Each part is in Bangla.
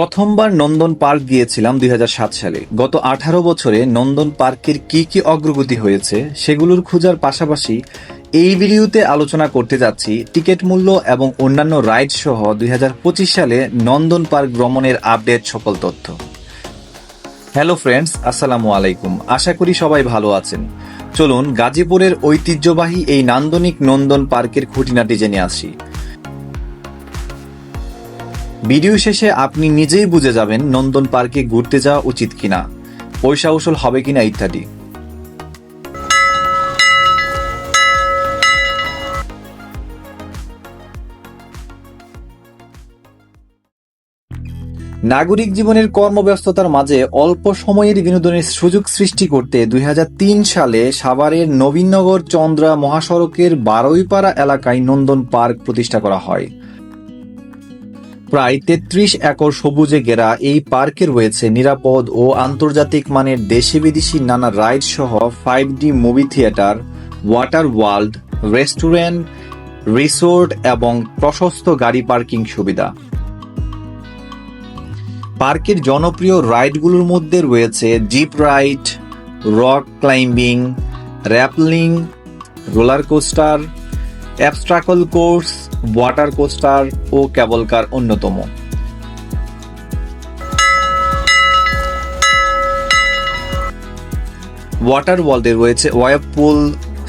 প্রথমবার নন্দন পার্ক গিয়েছিলাম দুই হাজার সাত সালে। গত আঠারো বছরে নন্দন পার্কের কি কি অগ্রগতি হয়েছে সেগুলোর খোঁজার পাশাপাশি এই ভিডিওতে আলোচনা করতে যাচ্ছি টিকিট মূল্য এবং অন্যান্য রাইড সহ দুই হাজার পঁচিশ সালে নন্দন পার্ক ভ্রমণের আপডেট সকল তথ্য। হ্যালো ফ্রেন্ডস, আসসালামু আলাইকুম। আশা করি সবাই ভালো আছেন। চলুন গাজীপুরের ঐতিহ্যবাহী এই নান্দনিক নন্দন পার্কের খুঁটিনাটি জেনে আসি। ভিডিও শেষে আপনি নিজেই বুঝে যাবেন নন্দন পার্কে ঘুরতে যাওয়া উচিত কিনা, পয়সা উসুল হবে কিনা ইত্যাদি। নাগরিক জীবনের কর্মব্যস্ততার মাঝে অল্প সময়ের বিনোদনের সুযোগ সৃষ্টি করতে দুই হাজার তিন সালে সাভারের নবীনগর চন্দ্রা মহাসড়কের বারোইপাড়া এলাকায় নন্দন পার্ক প্রতিষ্ঠা করা হয়। প্রায় তেত্রিশ একর সবুজে ঘেরা এই পার্কে রয়েছে নিরাপদ ও আন্তর্জাতিক মানের দেশি বিদেশি নানা রাইড সহ five D movie theatre, water world, restaurant, resort এবং প্রশস্ত গাড়ি পার্কিং সুবিধা। পার্কের জনপ্রিয় রাইডগুলোর মধ্যে রয়েছে zip ride, rock climbing, rappelling, roller coaster, obstacle course water coaster ও ক্যাবলকার অন্যতম। ওয়াটার ওয়ার্ল্ডে রয়েছে ওয়েব পুল,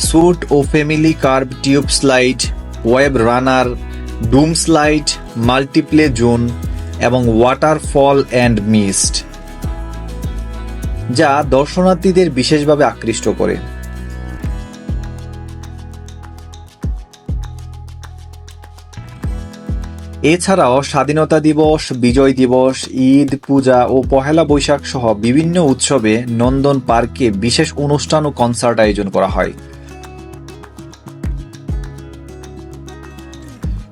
স্যুট ও family curve, tube slide, wave runner, doom slide, multiplay zone এবং ওয়াটারফল অ্যান্ড মিস্ট, যা দর্শনার্থীদের বিশেষভাবে আকৃষ্ট করে। এছাড়াও স্বাধীনতা দিবস, বিজয় দিবস, ঈদ, পূজা ও পহেলা বৈশাখ সহ বিভিন্ন উৎসবে নন্দন পার্কে বিশেষ অনুষ্ঠান ও কনসার্ট আয়োজন করা হয়।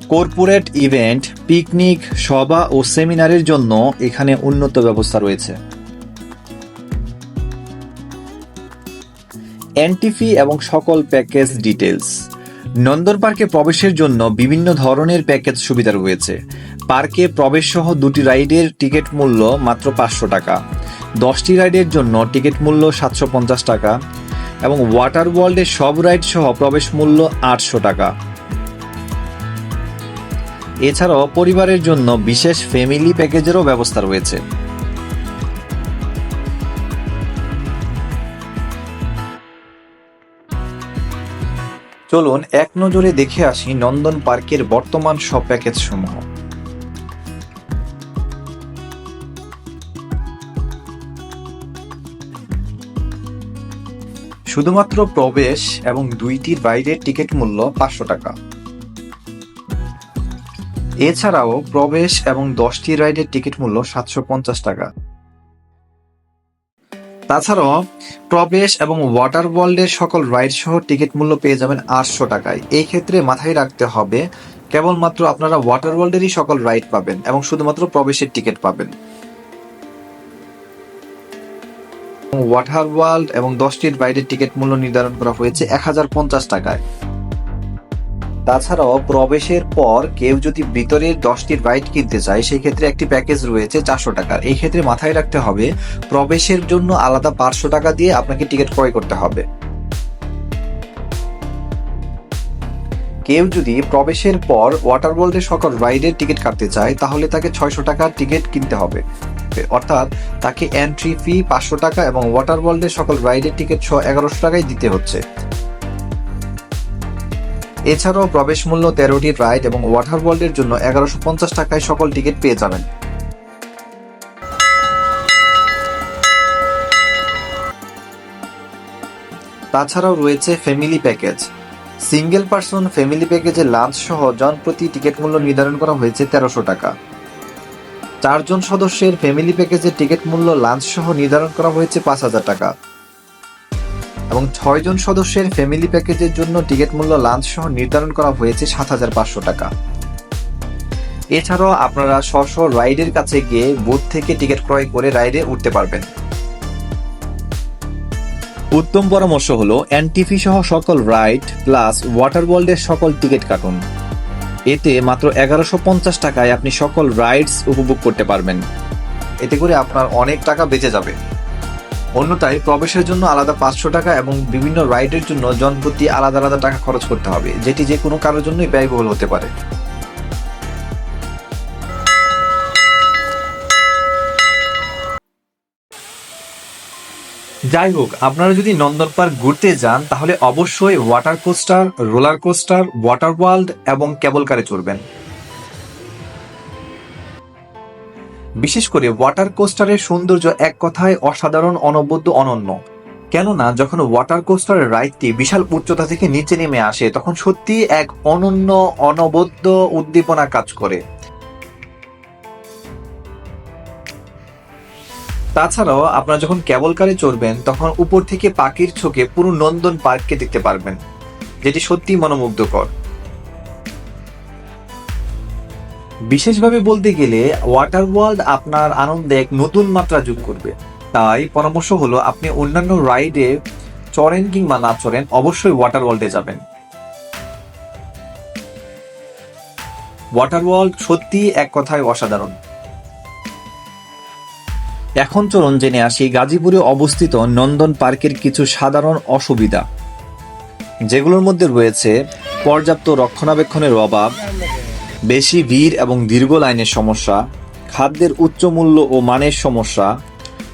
কর্পোরেট ইভেন্ট, পিকনিক, সভা ও সেমিনারের জন্য এখানে উন্নত ব্যবস্থা রয়েছে। এনটিফি এবং সকল প্যাকেজ ডিটেলস নন্দন পার্কে প্রবেশের জন্য বিভিন্ন ধরনের প্যাকেজ সুবিধা রয়েছে। পার্কে প্রবেশ সহ দুটি রাইডের টিকিট মূল্য মাত্র পাঁচশো টাকা। দশটি রাইডের জন্য টিকিট মূল্য সাতশো পঞ্চাশ টাকা এবং ওয়াটার ওয়ার্ল্ডের সব রাইড সহ প্রবেশ মূল্য আটশো টাকা। এছাড়াও পরিবারের জন্য বিশেষ ফ্যামিলি প্যাকেজেরও ব্যবস্থা রয়েছে। চলুন এক নজরে দেখে আসি নন্দন পার্কের বর্তমান সব প্যাকেজ সমূহ। শুধুমাত্র প্রবেশ এবং দুইটির বাইরের টিকিট মূল্য পাঁচশো টাকা। এছাড়াও প্রবেশ এবং দশটি রাইডের টিকিট মূল্য সাতশো পঞ্চাশ টাকা। তাছাড়াও, প্রবেশ এবং ওয়াটার ওয়ার্ল্ডের সকল রাইড সহ টিকিট মূল্য পেয়ে যাবেন আটশো টাকায়। এই ক্ষেত্রে মাথায় রাখতে হবে, কেবলমাত্র আপনারা ওয়াটার ওয়ার্ল্ডেরই সকল রাইড পাবেন এবং শুধুমাত্র প্রবেশের টিকিট পাবেন। ওয়াটার ওয়ার্ল্ড এবং দশটির রাইডের টিকিট মূল্য নির্ধারণ করা হয়েছে এক হাজার পঞ্চাশ টাকায়। তাছাড়াও প্রবেশের পর কেউ যদি ভিতরের দশটির রাইড কিনতে চায় সেই ক্ষেত্রে একটি প্যাকেজ রয়েছে চারশো টাকার। এই ক্ষেত্রে মাথায় রাখতে হবে, প্রবেশের জন্য আলাদা পাঁচশো টাকা দিয়ে আপনাকে টিকিট ক্রয় করতে হবে। কেউ যদি প্রবেশের পর ওয়াটার ওয়ার্ল্ডের সকল রাইডের টিকিট কাটতে চায়, তাহলে তাকে ছয়শো টাকার টিকিট কিনতে হবে। অর্থাৎ তাকে এন্ট্রি ফি পাঁচশো টাকা এবং ওয়াটার ওয়ার্ল্ডের সকল রাইডের টিকিট ছ এগারোশো টাকায় দিতে হচ্ছে। এছাড়াও প্রবেশ মূল্য তেরোটি রাইড এবং ওয়াটার ওয়ার্ল্ডের জন্য এগারোশো পঞ্চাশ টাকায় সকল টিকিট পেয়ে যাবেন। তাছাড়াও রয়েছে family package. Single person family প্যাকেজে লাঞ্চ সহ জন প্রতি টিকিট মূল্য নির্ধারণ করা হয়েছে তেরোশো টাকা। চারজন সদস্যের ফ্যামিলি প্যাকেজের টিকিট মূল্য লাঞ্চ সহ নির্ধারণ করা হয়েছে পাঁচ হাজার টাকা। এবং ছয়জন সদস্যের ফ্যামিলি প্যাকেজের জন্য টিকিট মূল্য লাঞ্চ সহ নির্ধারণ করা হয়েছে সাত হাজার পাঁচশো টাকা। এছাড়াও আপনারা স্ব রাইডের কাছে গিয়ে বুথ থেকে টিকিট ক্রয় করে রাইডে উঠতে পারবেন। উত্তম পরামর্শ হলো এনটিভি সহ সকল রাইড প্লাস ওয়াটার ওয়ার্ল্ডের সকল টিকিট কাটুন। এতে মাত্র এগারোশো পঞ্চাশ টাকায় আপনি সকল রাইডস উপভোগ করতে পারবেন। এতে করে আপনার অনেক টাকা বেঁচে যাবে। অন্যথায় প্রবেশের জন্য আলাদা পাঁচশো টাকা এবং বিভিন্ন রাইডের জন্য জনপ্রতি আলাদা আলাদা টাকা খরচ করতে হবে, যেটি যে কোনো কারোর জন্যই ব্যয়বহুল হতে পারে। যাই হোক, আপনারা যদি নন্দন পার্ক ঘুরতে যান, তাহলে অবশ্যই water coaster roller coaster water world এবং কেবল কারে চড়বেন। বিশেষ করে ওয়াটার কোস্টারের সৌন্দর্য এক কথায় অসাধারণ, অনবদ্য, অনন্য। কেননা, যখন ওয়াটার কোস্টারের রাইডটি বিশাল উচ্চতা থেকে নিচে নেমে আসে, তখন সত্যি এক অনন্য, অনবদ্য উদ্দীপনা কাজ করে। তাছাড়াও, আপনারা যখন কেবল কারে চড়বেন, তখন উপর থেকে পাখির চোখে পুরো নন্দন পার্ককে দেখতে পারবেন, যেটি সত্যি মনোমুগ্ধকর। বিশেষভাবে বলতে গেলে ওয়াটার ওয়ার্ল্ড আপনার আনন্দে এক নতুন মাত্রা যোগ করবে। তাই পরামর্শ হলো আপনি অন্যান্য রাইডে চড়েন কিংবা না চড়েন অবশ্যই ওয়াটার ওয়ার্ল্ডে যাবেন। ওয়াটার ওয়ার্ল্ড সত্যি এক কথায় অসাধারণ। এখন চলুন জেনে আসি গাজীপুরে অবস্থিত নন্দন পার্কের কিছু সাধারণ অসুবিধা, যেগুলোর মধ্যে রয়েছে পর্যাপ্ত রক্ষণাবেক্ষণের অভাব বেশি ভিড় এবং দীর্ঘ লাইনের সমস্যা, খাদ্যের উচ্চ মূল্য ও মানের সমস্যা,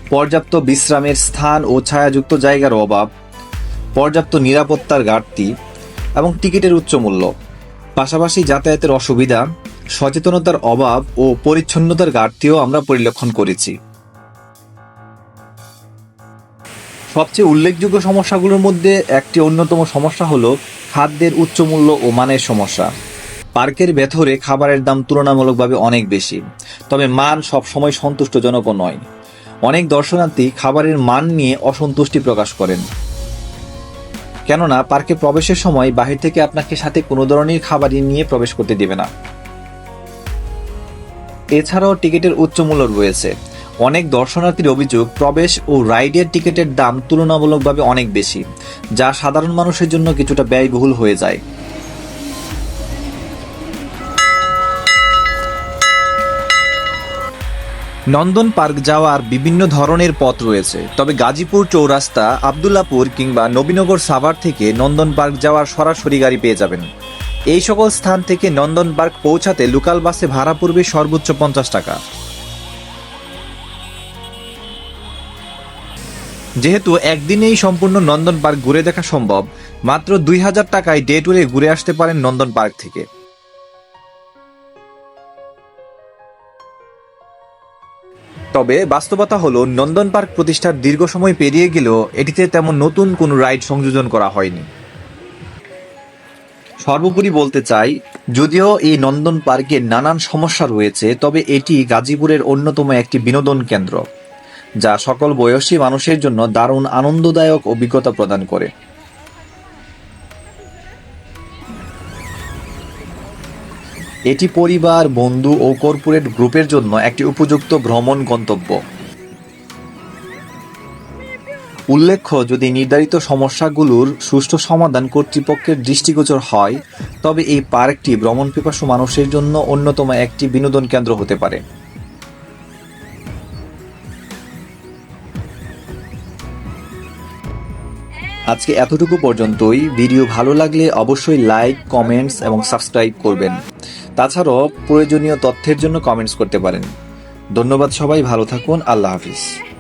পর্যাপ্ত বিশ্রামের স্থান ও ছায়াযুক্ত জায়গার অভাব, পর্যাপ্ত নিরাপত্তার ঘাটতি এবং টিকিটের উচ্চ মূল্য। পাশাপাশি যাতায়াতের অসুবিধা, সচেতনতার অভাব ও পরিচ্ছন্নতার ঘাটতিও আমরা পরিলক্ষণ করেছি। সবচেয়ে উল্লেখযোগ্য সমস্যাগুলোর মধ্যে একটি অন্যতম সমস্যা হলো খাদ্যের উচ্চ মূল্য ও মানের সমস্যা। পার্কের ভেতরে খাবারের দাম তুলনামূলকভাবে অনেক বেশি। তবে মান সবসময় সন্তুষ্টজনকও নয়। অনেক দর্শনার্থী খাবারের মান নিয়ে অসন্তুষ্টি প্রকাশ করেন। কেননা, পার্কে প্রবেশের সময় বাহির থেকে আপনাকে সাথে কোনো ধরনের খাবারই নিয়ে প্রবেশ করতে দেবে না। এছাড়াও টিকিটের উচ্চ মূল্য রয়েছে। অনেক দর্শনার্থীর অভিযোগ, প্রবেশ ও রাইডের টিকিটের দাম তুলনামূলকভাবে অনেক বেশি, যা সাধারণ মানুষের জন্য কিছুটা ব্যয়বহুল হয়ে যায়। নন্দন পার্ক যাওয়ার বিভিন্ন ধরনের পথ রয়েছে। তবে গাজীপুর চৌরাস্তা, আবদুল্লাপুর কিংবা নবীনগর সাভার থেকে নন্দন পার্ক যাওয়ার সরাসরি গাড়ি পেয়ে যাবেন। এই সকল স্থান থেকে নন্দন পার্ক পৌঁছাতে লোকাল বাসে ভাড়া পড়বে সর্বোচ্চ পঞ্চাশ টাকা। যেহেতু একদিনেই সম্পূর্ণ নন্দন পার্ক ঘুরে দেখা সম্ভব, মাত্র দুই হাজার টাকায় ডে টুরে ঘুরে আসতে পারেন নন্দন পার্ক থেকে। তবে বাস্তবতা হলো, নন্দন পার্ক প্রতিষ্ঠার দীর্ঘ সময় পেরিয়ে গেলেও এটিতে তেমন নতুন কোনো রাইড সংযোজন করা হয়নি। সর্বোপরি বলতে চাই, যদিও এই নন্দন পার্কে নানান সমস্যা রয়েছে, তবে এটি গাজীপুরের অন্যতম একটি বিনোদন কেন্দ্র, যা সকল বয়সী মানুষের জন্য দারুণ আনন্দদায়ক অভিজ্ঞতা প্রদান করে। এটি পরিবার, বন্ধু ও কর্পোরেট গ্রুপের জন্য একটি উপযুক্ত ভ্রমণ গন্তব্য। উল্লেখ্য, যদি নির্ধারিত সমস্যাগুলোর সুষ্ঠু সমাধান কর্তৃপক্ষের দৃষ্টিগোচর হয়, তবে এই পার্কটি ভ্রমণ পিপাসু মানুষের জন্য অন্যতম একটি বিনোদন কেন্দ্র হতে পারে। আজকে এতটুকু পর্যন্তই। ভিডিও ভালো লাগলে অবশ্যই লাইক, কমেন্টস এবং সাবস্ক্রাইব করবেন। তাছাড়াও প্রয়োজনীয় তথ্যের জন্য কমেন্টস করতে পারেন। ধন্যবাদ সবাই ভালো থাকুন আল্লাহ হাফিজ।